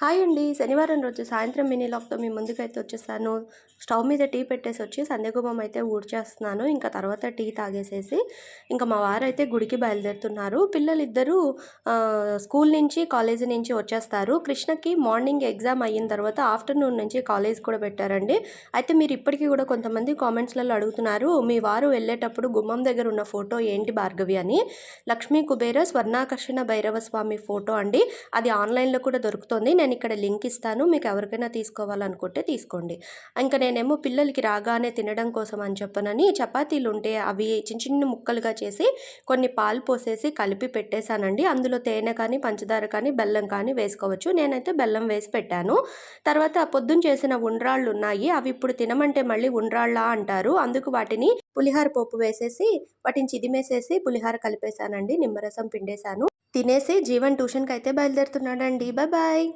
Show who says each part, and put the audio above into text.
Speaker 1: Hi అండి. శనివారం రోజు సాయంత్రం మినీ లాక్తో మీ ముందుకైతే వచ్చేసాను. స్టవ్ మీద టీ పెట్టేసి వచ్చి సంధ్యగుమం అయితే ఊడ్చేస్తున్నాను. ఇంకా తర్వాత టీ తాగేసేసి ఇంకా మా వారు అయితే గుడికి బయలుదేరుతున్నారు. పిల్లలిద్దరూ స్కూల్ నుంచి కాలేజీ నుంచి వచ్చేస్తారు. కృష్ణకి మార్నింగ్ ఎగ్జామ్ అయిన తర్వాత ఆఫ్టర్నూన్ నుంచి కాలేజ్ కూడా పెట్టారండి. అయితే మీరు ఇప్పటికీ కూడా కొంతమంది కామెంట్స్లలో అడుగుతున్నారు మీ వారు వెళ్ళేటప్పుడు గుమ్మం దగ్గర ఉన్న ఫోటో ఏంటి భార్గవి అని? లక్ష్మీ కుబేర స్వర్ణాకర్షణ భైరవ స్వామి ఫోటో అండి. అది ఆన్లైన్లో కూడా దొరుకుతుంది. నేను ఇక్కడ లింక్ ఇస్తాను. మీకు ఎవరికైనా తీసుకోవాలనుకుంటే తీసుకోండి. ఇంకా నేనేమో పిల్లలకి రాగానే తినడం కోసం అని చెప్పనని చపాతీలు ఉంటే అవి చిన్న చిన్న ముక్కలుగా చేసి కొన్ని పాలు పోసేసి కలిపి పెట్టేశానండి. అందులో తేనె కానీ పంచదార కానీ బెల్లం కానీ వేసుకోవచ్చు. నేనైతే బెల్లం వేసి పెట్టాను. తర్వాత పొద్దున్న చేసిన ఉండ్రాళ్ళు ఉన్నాయి. అవి ఇప్పుడు తినమంటే మళ్ళీ ఉండ్రాళ్ళ అంటారు. అందుకు వాటిని పులిహార పోపు వేసేసి వాటిని చిదిమేసేసి పులిహార కలిపేశానండి. నిమ్మరసం పిండేశాను. తినేసి జీవన్ ట్యూషన్కి అయితే బయలుదేరుతున్నాడండి. Bye bye.